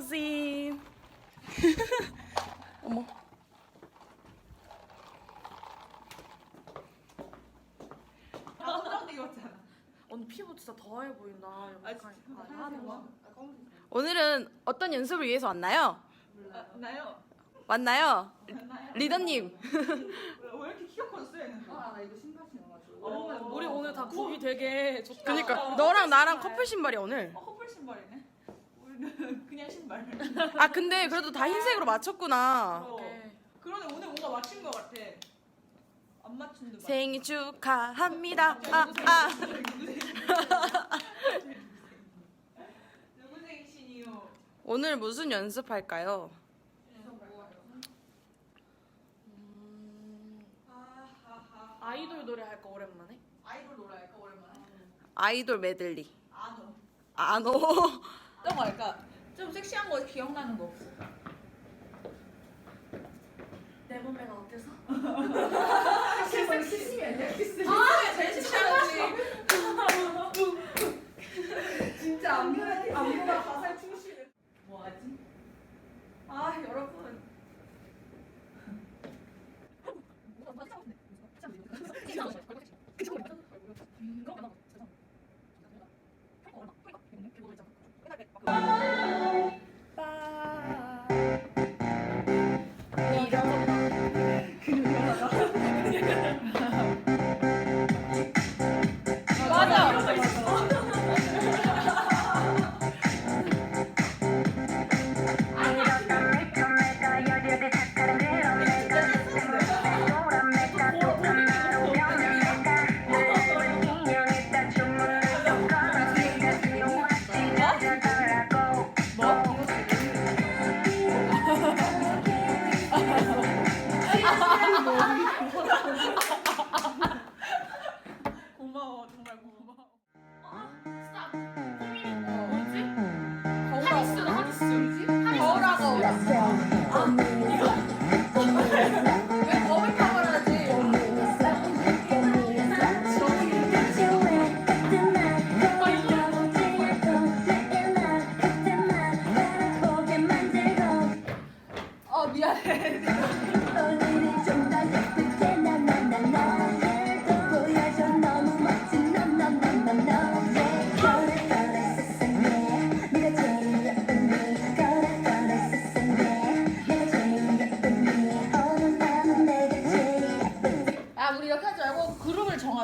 하진. 어머. 아. 오늘 피부 진짜 더해 보인다. 아, 진짜. 아, 거. 오늘은 어떤 연습을 위해서 왔나요? 아, 나요. 왔나요? 나요. 리더님. 왜 이렇게 키가 컸어요, 얘는? 아, 나 이거 신발 신어가지고. 어, 우리 오늘 다 굽이 되게 좋다. 그니까, 너랑 나랑 커플 신발이 오늘. 어, 커플 신발이네. 아 근데 그래도 다 흰색으로 맞췄구나. 어. 그러네, 오늘 뭔가 맞춘 것 같아. 안 맞춘 듯. 생일 축하합니다. 아 아. 누구 생신이요? 오늘 무슨 연습할까요? 하하하. 아이돌 노래 할 거 오랜만에. 아이돌 노래 할까 오랜만에? 아이돌 메들리. 아노. 아노. 어떤 거 할까? 좀 섹시한 거 기억나는 거 없어? 내 몸매가 어때서? 아니야? 키스미. 아, 제일 섹시하지. 진짜 안무가 안무가 가사에 충실해. 뭐 하지? 아, 여러분. 고마워, 정말 고마워. 거울하고. 왜 검을 타버려야지? 어 미안해.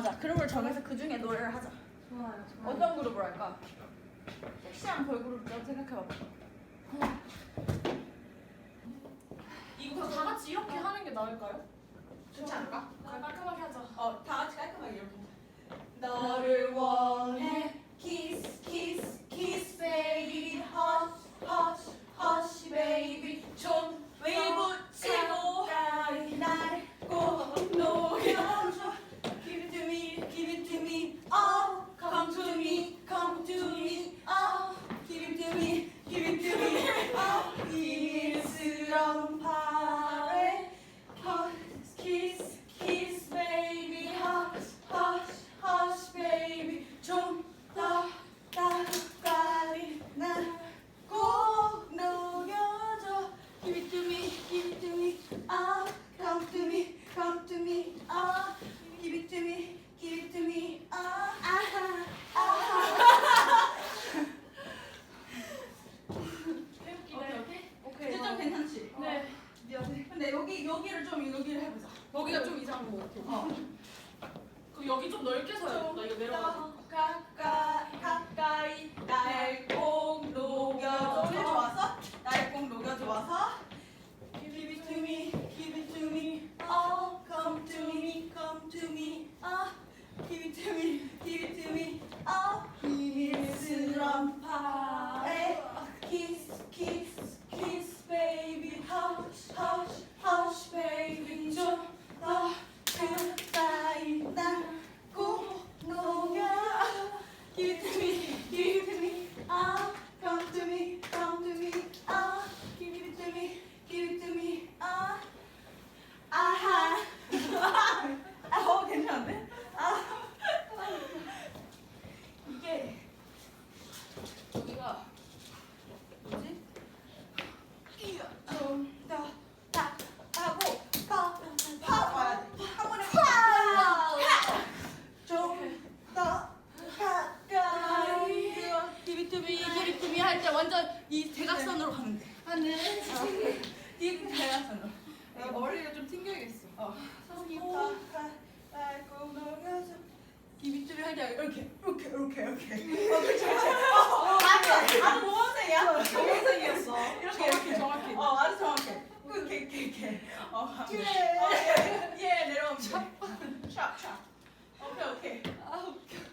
그룹을 정하자. 그룹을 정해서 그 중에 노래를 하자. 좋아요. 어떤 그룹을 할까? 섹시한 걸그룹 좀 생각해봐봐. 이거 다 같이 이렇게 하는 게 나을까요? 좋지 않을까? 깔끔하게 하자. 어, 다 같이 깔끔하게 이렇게. 너를 원해 kiss kiss kiss baby hush hush hush baby 좀 외부치고 날꼭 녹여줘 give it to me give it to me oh come to me come to me oh give it to me give it to me oh 일스러운 밤에 hush kiss kiss baby hush hush hush baby 좀더 가까이 날꼭 녹여줘 give it to me give it to me ah come to me come to me ah give it to me give it to me ah ah ah 오케이, 오케이. 오케이. 이제 좀 괜찮지? 네. 미안해. 근데 여기 여기를 해보자. 여기가 좀 이상한 것 같아. 어. 그럼 여기 좀 넓게 서야 나 이거 내려가. 가까이 가까이 날꼭 녹여줘. 이제 좋았어? 날꼭 녹여줘 와서. Give it to me, give it to me. Oh, come to me, come to me. Ah, give it to me, give it to me. Oh, 일스런 밤 머리를 좀 튕겨야겠어. 어. 김이줄이 할때 이렇게 이렇게 이렇게 이렇게. 어, 그렇지, 그렇지. 어, 어, 어. 아, 뭐, 아, 보험생이야. 보험생이었어. 이렇게 이렇게 정확히. 어, 아주 정확해. 그, 이렇게 이렇게 이렇게. 어, 예. 어, 예. 예, 내려오면 돼. 샵, 샵. 오케이, 오케이. 아, 웃겨.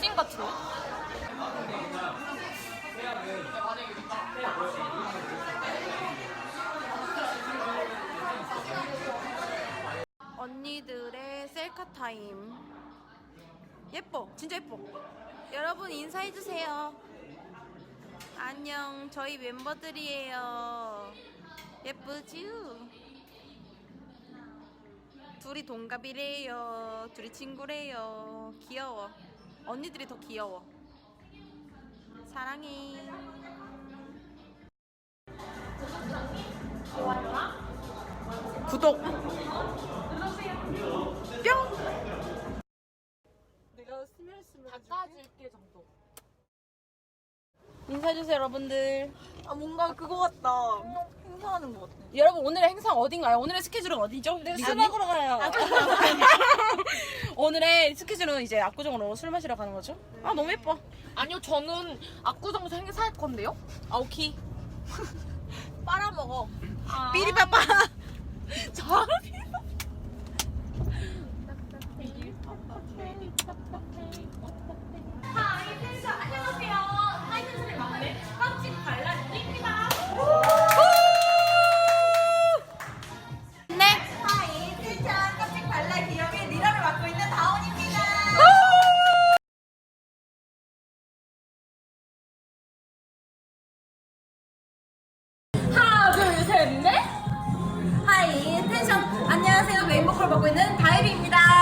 귀신 같은데? 언니들의 셀카 타임. 예뻐, 진짜 예뻐. 여러분 인사해 주세요. 안녕, 저희 멤버들이에요. 예쁘지요? 둘이 동갑이래요. 둘이 친구래요. 귀여워. 언니들이 더 귀여워. 사랑해. 구독. 뿅. 내가 스멜 스멜 닦아줄게 정도. 인사해주세요 여러분들. 아 뭔가 그거 같다 행사하는 거 같아 여러분 오늘의 행사 어딘가요? 오늘의 스케줄은 어디죠? 술 먹으러 가요 오늘의 스케줄은 이제 압구정으로 술 마시러 가는 거죠? 아 너무 예뻐. 아니요, 저는 압구정에서 행사할 건데요. 아 오케이. 빨아먹어 삐리빠빠. 저 맡고 있는 다혜리입니다